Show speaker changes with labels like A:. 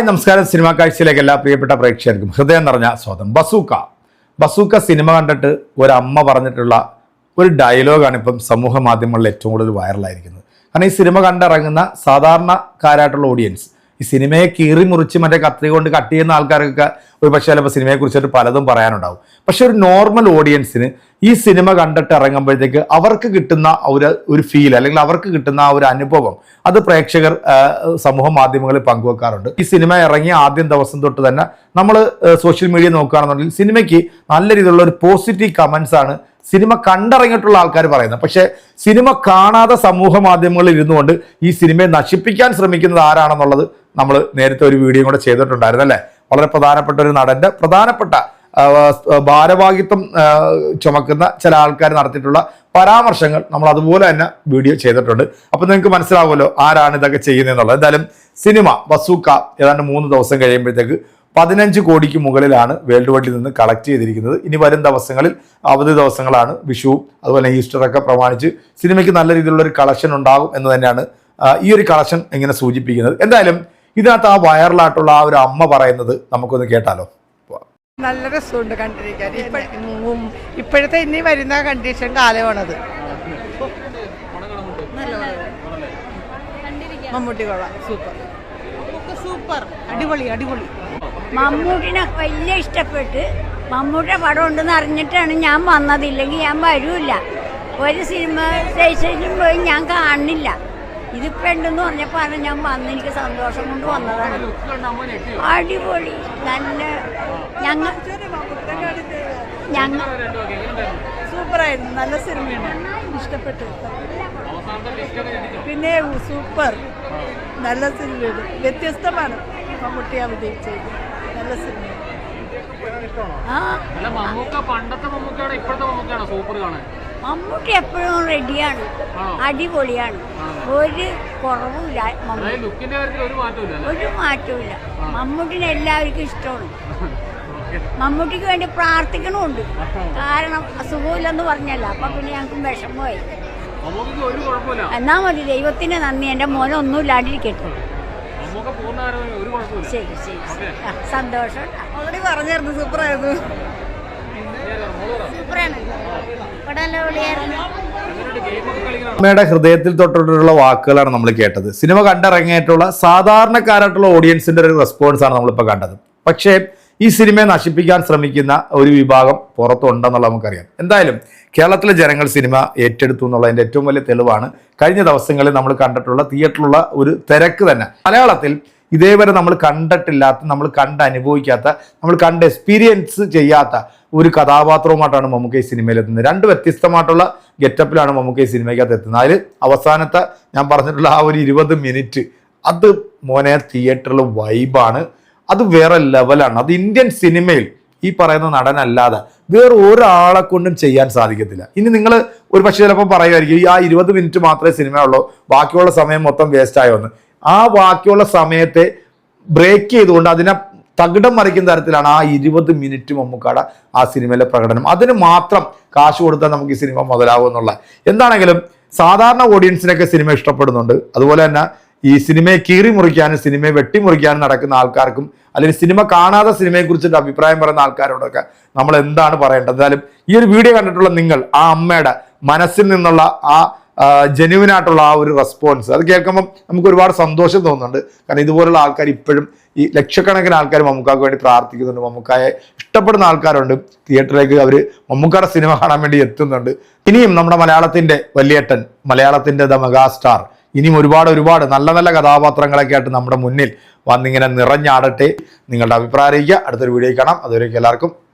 A: Hi നമസ്കാരം. Cinema കാഴ്ചയിലേക്ക് എല്ലാ പ്രിയപ്പെട്ട പ്രേക്ഷകർക്കും ഹൃദയം നിറഞ്ഞ സ്വാതം ബസൂക്ക. ബസൂക്ക സിനിമ കണ്ടിട്ട് ഒരമ്മ പറഞ്ഞിട്ടുള്ള ഒരു ഡയലോഗാണ് ഇപ്പം സമൂഹ മാധ്യമങ്ങളിൽ ഏറ്റവും കൂടുതൽ വൈറലായിരിക്കുന്നത് കാരണം ഈ സിനിമ കണ്ടിറങ്ങുന്ന സാധാരണക്കാരായിട്ടുള്ള ഓഡിയൻസ് ഈ സിനിമയെ കീറി മുറിച്ച് മറ്റേ കത്രി കൊണ്ട് കട്ട് ചെയ്യുന്ന ആൾക്കാർക്കൊക്കെ ഒരു പക്ഷേ ചിലപ്പോൾ സിനിമയെ കുറിച്ചിട്ട് പലതും പറയാനുണ്ടാവും. പക്ഷെ ഒരു നോർമൽ ഓഡിയൻസിന് ഈ സിനിമ കണ്ടിട്ട് ഇറങ്ങുമ്പോഴത്തേക്ക് അവർക്ക് കിട്ടുന്ന ഒരു ഒരു ഫീൽ അല്ലെങ്കിൽ അവർക്ക് കിട്ടുന്ന ആ ഒരു അനുഭവം അത് പ്രേക്ഷകർ സമൂഹ മാധ്യമങ്ങളിൽ പങ്കുവെക്കാറുണ്ട്. ഈ സിനിമ ഇറങ്ങിയ ആദ്യം ദിവസം തൊട്ട് തന്നെ നമ്മൾ സോഷ്യൽ മീഡിയ നോക്കുകയാണെന്നുണ്ടെങ്കിൽ സിനിമയ്ക്ക് നല്ല രീതിയിലുള്ള ഒരു പോസിറ്റീവ് കമൻസ് ആണ് സിനിമ കണ്ടിറങ്ങിയിട്ടുള്ള ആൾക്കാർ പറയുന്നത്. പക്ഷേ സിനിമ കാണാതെ സമൂഹ മാധ്യമങ്ങളിൽ ഇരുന്നുകൊണ്ട് ഈ സിനിമയെ നശിപ്പിക്കാൻ ശ്രമിക്കുന്നത് ആരാണെന്നുള്ളത് നമ്മൾ നേരത്തെ ഒരു വീഡിയോ കൂടെ ചെയ്തിട്ടുണ്ടായിരുന്നു അല്ലേ? വളരെ പ്രധാനപ്പെട്ട ഒരു നടന്റെ പ്രധാനപ്പെട്ട ഭാരവാഹിത്വം ചുമക്കുന്ന ചില ആൾക്കാർ നടത്തിയിട്ടുള്ള പരാമർശങ്ങൾ നമ്മൾ അതുപോലെ തന്നെ വീഡിയോ ചെയ്തിട്ടുണ്ട്. അപ്പം നിങ്ങൾക്ക് മനസ്സിലാവുമല്ലോ ആരാണ് ഇതൊക്കെ ചെയ്യുന്നതെന്നുള്ളത്. എന്തായാലും സിനിമ വസൂക്ക ഏതാണ്ട് മൂന്ന് ദിവസം കഴിയുമ്പോഴത്തേക്ക് പതിനഞ്ച് കോടിക്ക് മുകളിലാണ് വേൾഡ് വൈഡിൽ നിന്ന് കളക്ട് ചെയ്തിരിക്കുന്നത്. ഇനി വരും ദിവസങ്ങളിൽ അവധി ദിവസങ്ങളാണ് വിഷു അതുപോലെ ഈസ്റ്റർ ഒക്കെ പ്രമാണിച്ച് സിനിമയ്ക്ക് നല്ല രീതിയിലുള്ള ഒരു കളക്ഷൻ ഉണ്ടാകും എന്ന് തന്നെയാണ് ഈ ഒരു കളക്ഷൻ ഇങ്ങനെ സൂചിപ്പിക്കുന്നത്. എന്തായാലും ഇതിനകത്ത് ആ വൈറലായിട്ടുള്ള ആ ഒരു അമ്മ പറയുന്നത് നമുക്കൊന്ന് കേട്ടാലോ.
B: നല്ല രസമുണ്ട് കണ്ടിരിക്കാൻ. ഇപ്പ- ഇപ്പോഴത്തെ ഇനി വരുന്ന കണ്ടീഷൻ കാലമാണത്. മമ്മൂട്ടി കൊള്ളാം. Super super. അടിപൊളി അടിപൊളി.
C: മമ്മൂട്ടിനെ വലിയ ഇഷ്ടപ്പെട്ട് മമ്മൂട്ടിയുടെ പടം ഉണ്ടെന്ന് അറിഞ്ഞിട്ടാണ് ഞാൻ വന്നത്. ഇല്ലെങ്കിൽ ഞാൻ വരൂല്ല. ഒരു സിനിമ സ്റ്റേഷനിലും പോയി ഞാൻ കാണില്ല ഇതിപ്പോ ഉണ്ടെന്ന് പറഞ്ഞപ്പോൾ ഞാൻ വന്ന് എനിക്ക് സന്തോഷം കൊണ്ട് വന്നതാണ്. അടിപൊളി. നല്ല ഞങ്ങൾ ഞങ്ങൾ
B: സൂപ്പറായിരുന്നു. നല്ല സിനിമയാണ്. ഇഷ്ടപ്പെട്ടു. പിന്നെ സൂപ്പർ. നല്ല സിനിമയാണ്. വ്യത്യസ്തമാണ് മമ്മൂട്ടി അവതരിച്ചത് നല്ല സിനിമ.
D: മമ്മൂക്ക പണ്ടത്തെ മമ്മൂക്കയുടെ ഇപ്പോഴത്തെ മമ്മൂക്കയാണോ? സൂപ്പർ കാണാൻ.
C: മമ്മൂട്ടി എപ്പോഴും റെഡിയാണ്. അടിപൊളിയാണ്. ഒരു കുറവുമില്ല
D: ഒരു മാറ്റമില്ല
C: മമ്മൂട്ടിനെ എല്ലാവർക്കും ഇഷ്ടമാണ്. മമ്മൂട്ടിക്ക് വേണ്ടി പ്രാർത്ഥിക്കണമുണ്ട്. കാരണം അസുഖമില്ലെന്ന് പറഞ്ഞല്ല. അപ്പൊ പിന്നെ ഞങ്ങൾക്ക് വിഷമമായി. എന്നാ മതി ദൈവത്തിന് നന്ദി. എന്റെ മോനൊന്നും ഇല്ലാണ്ടിരിക്കട്ടെ. ശരി ശരി സന്തോഷം
B: ഓൾറെഡി പറഞ്ഞായിരുന്നു സൂപ്പറായിരുന്നു.
A: അമ്മയുടെ ഹൃദയത്തിൽ തൊട്ടിട്ടുള്ള വാക്കുകളാണ് നമ്മൾ കേട്ടത്. സിനിമ കണ്ടിറങ്ങിയിട്ടുള്ള സാധാരണക്കാരായിട്ടുള്ള ഓഡിയൻസിന്റെ ഒരു റെസ്പോൺസ് ആണ് നമ്മളിപ്പോൾ കണ്ടത്. പക്ഷേ ഈ സിനിമയെ നശിപ്പിക്കാൻ ശ്രമിക്കുന്ന ഒരു വിഭാഗം പുറത്തുണ്ടെന്നുള്ള നമുക്കറിയാം. എന്തായാലും കേരളത്തിലെ ജനങ്ങൾ സിനിമ ഏറ്റെടുത്തു എന്നുള്ളതിന്റെ ഏറ്റവും വലിയ തെളിവാണ്. കഴിഞ്ഞ ദിവസങ്ങളിൽ നമ്മൾ കണ്ടിട്ടുള്ള തിയേറ്ററിലുള്ള ഒരു തിരക്ക് തന്നെ. മലയാളത്തിൽ ഇതേവരെ നമ്മൾ കണ്ടിട്ടില്ലാത്ത നമ്മൾ കണ്ട് അനുഭവിക്കാത്ത നമ്മൾ കണ്ട് എക്സ്പീരിയൻസ് ചെയ്യാത്ത ഒരു കഥാപാത്രവുമായിട്ടാണ് മമ്മൂക്ക ഈ സിനിമയിൽ എത്തുന്നത്. രണ്ട് വ്യത്യസ്തമായിട്ടുള്ള ഗെറ്റപ്പിലാണ് മമ്മൂക്ക ഈ സിനിമയ്ക്കകത്ത് എത്തുന്നത്. അതിൽ അവസാനത്തെ ഞാൻ പറഞ്ഞിട്ടുള്ള ആ ഒരു ഇരുപത് മിനിറ്റ് അത് മോനെ തിയേറ്ററിൽ വൈബാണ് അത് വേറെ ലെവലാണ് അത് ഇന്ത്യൻ സിനിമയിൽ ഈ പറയുന്ന നടനല്ലാതെ വേറെ ഒരാളെ കൊണ്ടും ചെയ്യാൻ സാധിക്കത്തില്ല. ഇനി നിങ്ങൾ ഒരു പക്ഷേ ചിലപ്പോൾ പറയുമായിരിക്കും ഈ ആ ഇരുപത് മിനിറ്റ് മാത്രമേ സിനിമ ഉള്ളൂ ബാക്കിയുള്ള സമയം മൊത്തം വേസ്റ്റ് ആയോ എന്ന് ആ ബാക്കിയുള്ള സമയത്തെ ബ്രേക്ക് ചെയ്തുകൊണ്ട് അതിനെ തകിടം മറിക്കുന്ന തരത്തിലാണ് ആ ഇരുപത് മിനിറ്റ് മമ്മൂക്കാട ആ സിനിമയിലെ പ്രകടനം. അതിന് മാത്രം കാശ് കൊടുത്താൽ നമുക്ക് ഈ സിനിമ മുതലാവും എന്നുള്ള എന്താണെങ്കിലും സാധാരണ ഓഡിയൻസിനൊക്കെ സിനിമ ഇഷ്ടപ്പെടുന്നുണ്ട്. അതുപോലെ തന്നെ ഈ സിനിമയെ കീറി മുറിക്കാനും സിനിമയെ വെട്ടിമുറിക്കാനും നടക്കുന്ന ആൾക്കാർക്കും അല്ലെങ്കിൽ സിനിമ കാണാതെ സിനിമയെ കുറിച്ചിട്ട് അഭിപ്രായം പറയുന്ന ആൾക്കാരോടൊക്കെ നമ്മൾ എന്താണ് പറയേണ്ടത്? എന്തായാലും ഈ ഒരു വീഡിയോ കണ്ടിട്ടുള്ള നിങ്ങൾ ആ അമ്മയുടെ മനസ്സിൽ നിന്നുള്ള ആ ജെനുവിനായിട്ടുള്ള ആ ഒരു റെസ്പോൺസ് അത് കേൾക്കുമ്പം നമുക്ക് ഒരുപാട് സന്തോഷം തോന്നുന്നുണ്ട്. കാരണം ഇതുപോലുള്ള ആൾക്കാർ ഇപ്പോഴും ഈ ലക്ഷക്കണക്കിന് ആൾക്കാർ മമ്മൂക്കാക്ക് വേണ്ടി പ്രാർത്ഥിക്കുന്നുണ്ട്. മമ്മൂക്കായെ ഇഷ്ടപ്പെടുന്ന ആൾക്കാരുണ്ട്. തിയേറ്ററിലേക്ക് അവർ മമ്മൂക്കാരുടെ സിനിമ കാണാൻ വേണ്ടി എത്തുന്നുണ്ട്. ഇനിയും നമ്മുടെ മലയാളത്തിന്റെ വലിയേട്ടൻ മലയാളത്തിന്റെ ദ മെഗാ സ്റ്റാർ ഇനിയും ഒരുപാട് ഒരുപാട് നല്ല നല്ല കഥാപാത്രങ്ങളൊക്കെ ആയിട്ട് നമ്മുടെ മുന്നിൽ വന്നിങ്ങനെ നിറഞ്ഞാടട്ടെ. നിങ്ങളുടെ അഭിപ്രായം അറിയിക്കുക. അടുത്തൊരു വീഡിയോ കാണാം. അതുവരേക്കും എല്ലാവർക്കും